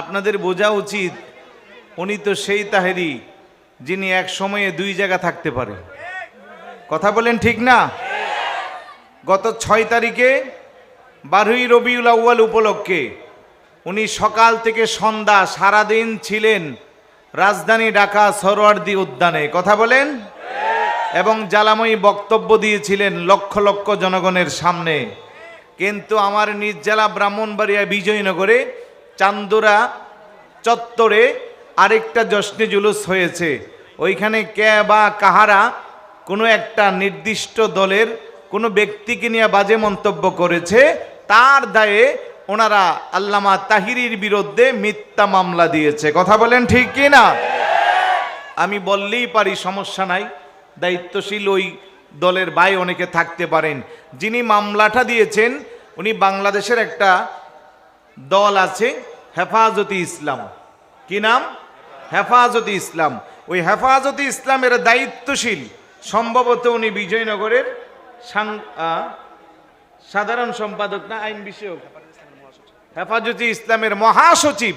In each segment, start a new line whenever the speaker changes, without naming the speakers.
আপনাদের বোঝা উচিত, উনি তো সেই তাহেরি যিনি এক সময়ে দুই জায়গা থাকতে পারে। কথা বলেন ঠিক না? গত ছয় তারিখে বারুই রবিউল আউ্য়াল উপলক্ষে উনি সকাল থেকে সন্ধ্যা সারাদিন ছিলেন রাজধানী ঢাকা সরোয়ার্দি উদ্যানে। কথা বলেন? এবং জ্বালাময়ী বক্তব্য দিয়েছিলেন লক্ষ লক্ষ জনগণের সামনে। কিন্তু আমার নিজ জেলা ব্রাহ্মণবাড়িয়া বিজয়নগরে চান্দুরা চত্বরে আরেকটা জশ্নে জুলুস হয়েছে। ওইখানে কে বা কাহারা কোনো একটা নির্দিষ্ট দলের কোনো ব্যক্তিকে নিয়ে বাজে মন্তব্য করেছে, তার দায়ে ওনারা আল্লামা তাহিরির বিরুদ্ধে মিথ্যা মামলা দিয়েছে। কথা বলেন ঠিক কি না? আমি বললেই পারি, সমস্যা নাই। দায়িত্বশীল ওই দলের ভাই অনেকে থাকতে পারেন। যিনি মামলাটা দিয়েছেন, উনি বাংলাদেশের একটা দল আছে হেফাজতি ইসলাম। কি নাম? হেফাজতি ইসলাম। ওই হেফাজতি ইসলামের দায়িত্বশীল সম্ভবত উনি বিজয়নগরের সাধারণ সম্পাদক না, আইন বিষয়ক? হেফাজতি ইসলামের মহাসচিব।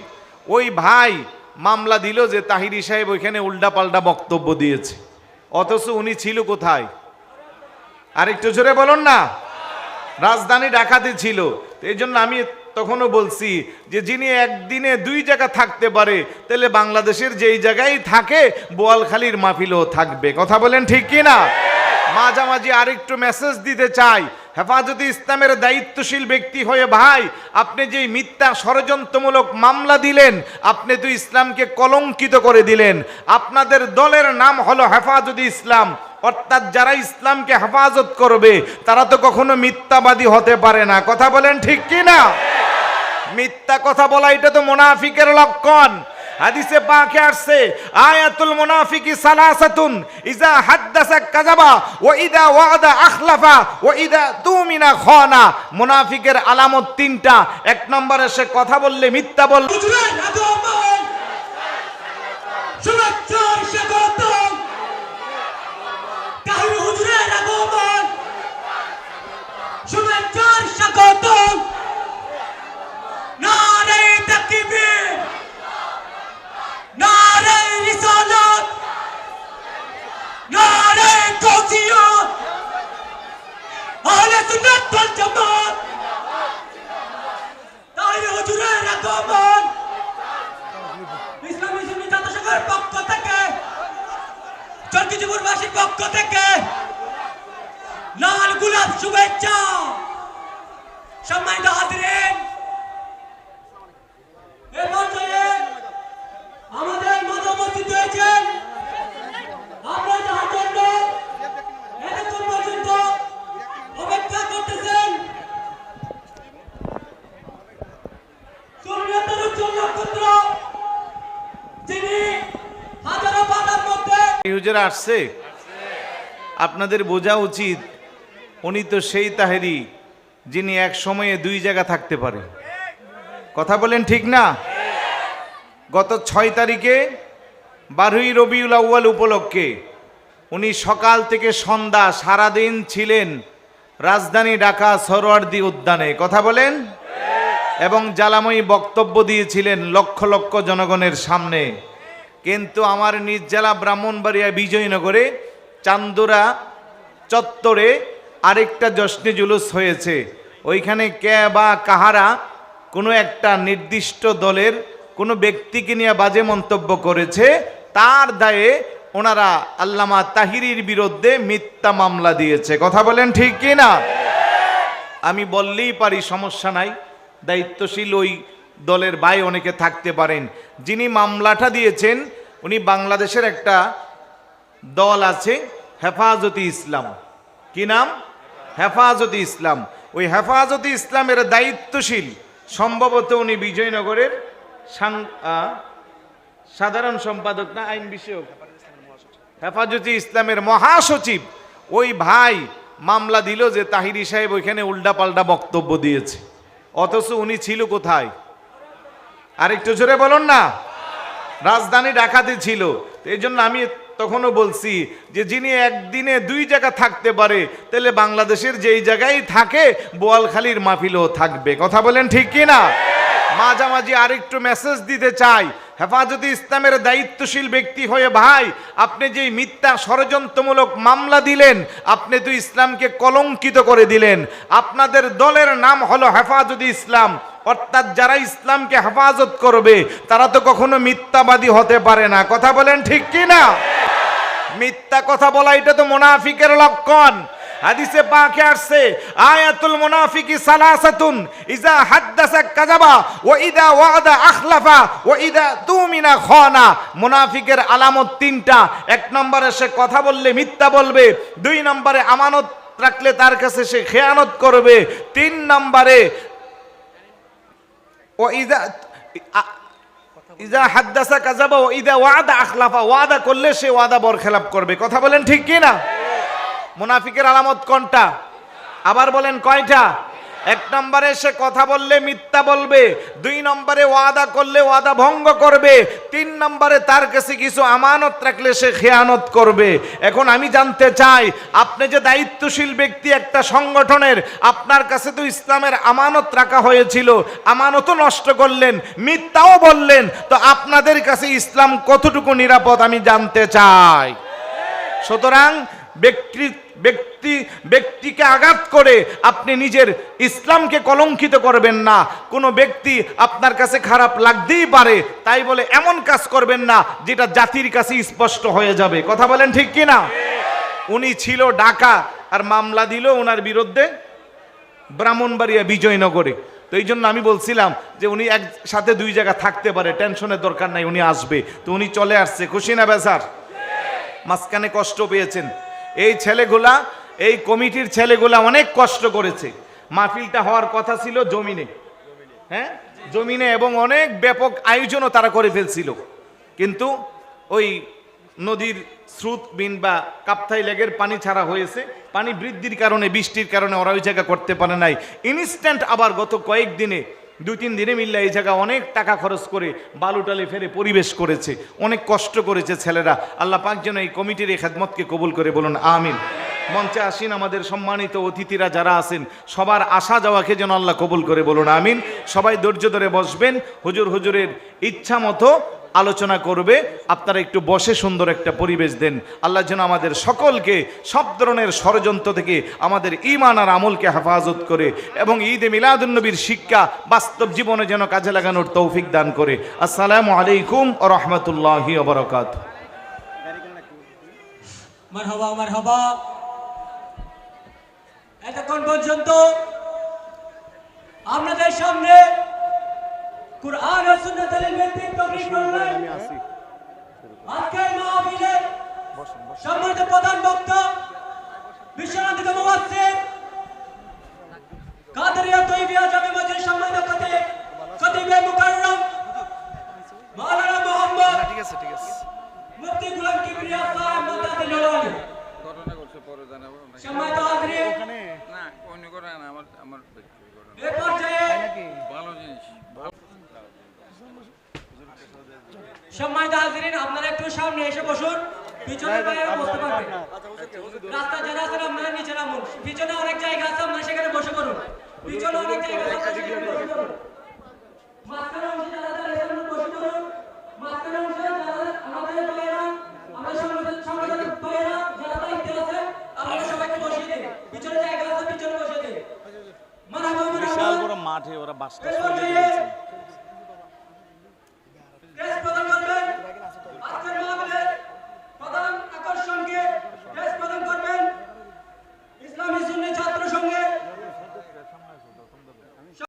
ওই ভাই মামলা দিল যে তাহিরি সাহেব ওইখানে উল্টাপাল্টা বক্তব্য দিয়েছে। অথচ উনি ছিল কোথায়? আরেকটু জোরে বলুন না। রাজধানী ঢাকাতে ছিল। এই জন্য আমি তখনও বলছি যে যিনি একদিনে দুই জায়গা থাকতে পারে, তাহলে বাংলাদেশের যেই জায়গায় থাকে, বোয়ালখালীর মাহফিলও থাকবে। কথা বলেন ঠিক কি না মাঝামাঝি আরেকটু মেসেজ দিতে চাই। হেফাজতে ইসলামের দায়িত্বশীল ব্যক্তি হয়ে ভাই, আপনি যে মিথ্যা ষড়যন্ত্রমূলক মামলা দিলেন, আপনি তো ইসলামকে কলঙ্কিত করে দিলেন। আপনাদের দলের নাম হলো হেফাজতে ইসলাম। অর্থাৎ যারা ইসলামকে হেফাজত করবে, তারা তো কখনো মিথ্যাবাদী হতে পারে না। কথা বলেন ঠিক কি না মিথ্যা কথা বলা, এটা তো মুনাফিকের লক্ষণ। হাদিসে পাকে আসছে, আয়াতুল মুনাফিকি সালাসাতুন, ইজা হাদ্দাসা কাযাবা, ওয়া ইদা ওয়াদা আখলাফা, ওয়া ইদা তুমিনা খানা। মুনাফিকের আলামত তিনটা। এক নম্বরে সে কথা বললে মিথ্যা বল
পক্ষ থেকে চরকিজুপুরবাসীর পক্ষ থেকে লাল গোলাপ শুভেচ্ছা। সম্মানিত হাজিরেন এ পর্যায়ে আমাদের মতামত দিয়েছেন আপনারা যাহার জন্য এতক্ষণ পর্যন্ত অপেক্ষা করতেছেন সুন্নিয়তের উজ্জ্বল নক্ষত্র যিনি হাজারো বাধার
হুজুরা আসছে। আপনাদের বোঝা উচিত, উনি তো সেই তাহেরি যিনি এক সময়ে দুই জায়গা থাকতে পারে। কথা বলেন ঠিক না? গত ছয় তারিখে বারুই রবিউল আউ্য়াল উপলক্ষে উনি সকাল থেকে সন্ধ্যা সারাদিন ছিলেন রাজধানী ঢাকা সরোয়ার্দি উদ্যানে। কথা বলেন? এবং জ্বালাময়ী বক্তব্য দিয়েছিলেন লক্ষ লক্ষ জনগণের সামনে। কিন্তু আমার নিজ জেলা ব্রাহ্মণবাড়িয়া বিজয়নগরে চান্দুরা চত্বরে আরেকটা জশ্নে জুলুস হয়েছে। ওইখানে কে বা কাহারা কোনো একটা নির্দিষ্ট দলের কোনো ব্যক্তিকে নিয়ে বাজে মন্তব্য করেছে, তার দায়ে ওনারা আল্লামা তাহিরির বিরুদ্ধে মিথ্যা মামলা দিয়েছে। কথা বলেন ঠিক কি না? আমি বললেই পারি, সমস্যা নাই। দায়িত্বশীল ওই দলের ভাই অনেকে থাকতে পারেন। যিনি মামলাটা দিয়েছেন উনি বাংলাদেশের একটা দল আছে হেফাজতি ইসলাম। কি নাম? হেফাজতি ইসলাম। ওই হেফাজতি ইসলামের দায়িত্বশীল, সম্ভবত উনি বিজয়নগরের সাধারণ সম্পাদক না, আইন বিষয়ক? হেফাজতি ইসলামের মহাসচিব। ওই ভাই মামলা দিল যে তাহিরি সাহেব ওইখানে উল্টাপাল্টা বক্তব্য দিয়েছে। অথচ উনি ছিল কোথায়? আরেকটু জোরে বলুন না। রাজধানী ঢাকাতে ছিল। এই জন্য আমি তখনও বলছি যে, যিনি একদিনে দুই জায়গা থাকতে পারে, তাহলে বাংলাদেশের যেই জায়গায় থাকে, বোয়ালখালীর মাহফিলও থাকবে। কথা বলেন ঠিক কি না মাঝামাঝি আরেকটু মেসেজ দিতে চাই। হেফাজতে ইসলামের দায়িত্বশীল ব্যক্তি হয়ে ভাই, আপনি যে মিথ্যা ষড়যন্ত্রমূলক মামলা দিলেন, আপনি তো ইসলামকে কলঙ্কিত করে দিলেন। আপনাদের দলের নাম হলো হেফাজতে ইসলাম। অর্থাৎ যারা ইসলামকে হেফাজত করবে, তারা তো কখনো মিথ্যাবাদী হতে পারে না। কথা বলেন ঠিক কি না মিথ্যা কথা বলা, এটা তো মুনাফিকের লক্ষণ। হাদিসে পাকে আসছে, আয়াতুল মুনাফিকি সালাসাতুন, ইজা হাদ্দাসা কাযাবা, ওয়া ইদা ওয়াদা আখলাফা, ওয়া ইদা তুমিনা খানা। মুনাফিকের আলামত তিনটা। এক নম্বরে সে কথা বললে মিথ্যা বলবে, দুই নম্বরে আমানত রাখলে তার কাছে সে খেয়ানত করবে, তিন নম্বরে ও ইদা ইজা হাদ্দাসা কাজাবা ও ইদা ওয়াদা আখলাফা, ওয়াদা করলে সে ওয়াদা বরখেলাপ করবে। কথা বলেন ঠিক কি না মুনাফিকের আলামত কোনটা? আবার বলেন কয়টা? এক নম্বরে সে কথা বললে মিথ্যা বলবে, দুই নম্বরে ওয়াদা করলে ওয়াদা ভঙ্গ করবে, তিন নম্বরে তার কাছে কিছু আমানত রাখলে সে খেয়ানত করবে। এখন আমি জানতে চাই, আপনি যে দায়িত্বশীল ব্যক্তি একটা সংগঠনের, আপনার কাছে তো ইসলামের আমানত রাখা হয়েছিল, আমানতও নষ্ট করলেন, মিথ্যাও বললেন, তো আপনাদের কাছে ইসলাম কতটুকু নিরাপদ আমি জানতে চাই? সুতরাং ব্যক্তি ব্যক্তি, ব্যক্তিকে আঘাত করে আপনি নিজের ইসলামকে কলঙ্কিত করবেন না। কোনো ব্যক্তি আপনার কাছে খারাপ লাগতেই পারে, তাই বলে এমন কাজ করবেন না যেটা জাতির কাছে স্পষ্ট হয়ে যাবে। কথা বলেন ঠিক কি না উনি ছিল ঢাকা, আর মামলা দিল ওনার বিরুদ্ধে ব্রাহ্মণবাড়িয়া বিজয়নগরে। তো এই জন্য আমি বলছিলাম যে উনি একসাথে দুই জায়গা থাকতে পারে, টেনশনের দরকার নাই, উনি আসবে। তো উনি চলে আসছে। খুশি না বেসার মাঝখানে কষ্ট পেয়েছেন। এই ছেলেগুলা, এই কমিটির ছেলেগুলা অনেক কষ্ট করেছে। মাহফিলটা হওয়ার কথা ছিল জমিনে। হ্যাঁ? জমিনে এবং অনেক ব্যাপক আয়োজনও তারা করে ফেলছিল। কিন্তু ওই নদীর স্রোত বিন বা কাপ্তাই লেগের পানি ছাড়া হয়েছে। পানি বৃদ্ধির কারণে, বৃষ্টির কারণে ওরা ওই জায়গা করতে পারে নাই। ইনস্ট্যান্ট আবার গত কয়েকদিনে দুই তিন দিনে মিললে এই জায়গা অনেক টাকা খরচ করে বালুটালে ফেলে পরিবেশ করেছে। অনেক কষ্ট করেছে ছেলেরা। আল্লাহ পাক যেন এই কমিটির এই খেদমতকে কবুল করে বলুন, আমিন। মঞ্চে আসিন আমাদের সম্মানিত অতিথিরা যারা আছেন, সবার আসা যাওয়াকে যেন আল্লাহ কবুল করে বলুন, আমিন। সবাই ধৈর্য ধরে বসবেন। হুজুর হুজুরের ইচ্ছা মতো আলোচনা করবে। আপনারা একটু বসে সুন্দর একটা পরিবেশ দেন। আল্লাহ যেন আমাদের সকলকে সব ধরনের ষড়যন্ত্র থেকে আমাদের ইমান আর আমলকে হেফাজত করে এবং ঈদে মিলাদুন্নবীর শিক্ষা বাস্তব জীবনে যেন কাজে লাগানোর তৌফিক দান করে। আসসালামু আলাইকুম ও রহমতুল্লাহি ওবরকাত
এতক্ষণ পর্যন্ত আপনাদের সামনে কুরআন ও সুন্নাতের নেতৃত্ব পেশ করলেন। আজকের মাহফিলের সম্মানিত প্রধান বক্তা বিশ্বনাথ মুফাসসির কাদেরিয়া তৈবিয়া জামে মসজিদ সম্মানিত খতিব খতিবে মুকাররম মাওলানা মোহাম্মদ
ঠিক আছে ঠিক আছে।
মুফতি গুলাম কিবরিয়া সাহেব মুতাদি নরওয়ালি
ঘটনা করছে পরে জানাব
সম্মানিত হাজরিন
না অন্য করে না আমার আমার ব্যক্তিগত ঘটনা।
এ পর্যায়ে
ভালো জিনিস ভালো
সম্মানিত হাজিরিন আপনারা একটু সামনে এসে বসুন। পিছনে বাইরে বসতে পারবেন। রাস্তা যারা আছেন আপনারা নিচে নামুন। পিছনে অনেক জায়গা আছে আপনারা সেখানে বসে পড়ুন। পিছনে অনেক জায়গা আছে সেখানে বসে পড়ুন। মাঝখানে অংশে যারা যারা এখানে বসে পড়ুন। মাঝখানে অংশে যারা আমাদের ভাইয়েরা আমরা সংগঠন সংগঠনের ভাইয়েরা যারা দায়িত্বে আছে আপনারা সবাইকে বসিয়ে দিন। পিছনে জায়গা আছে পিছনে বসিয়ে দিন। মানহাবা
বিশাল বড় মাঠে ওরা বাসটা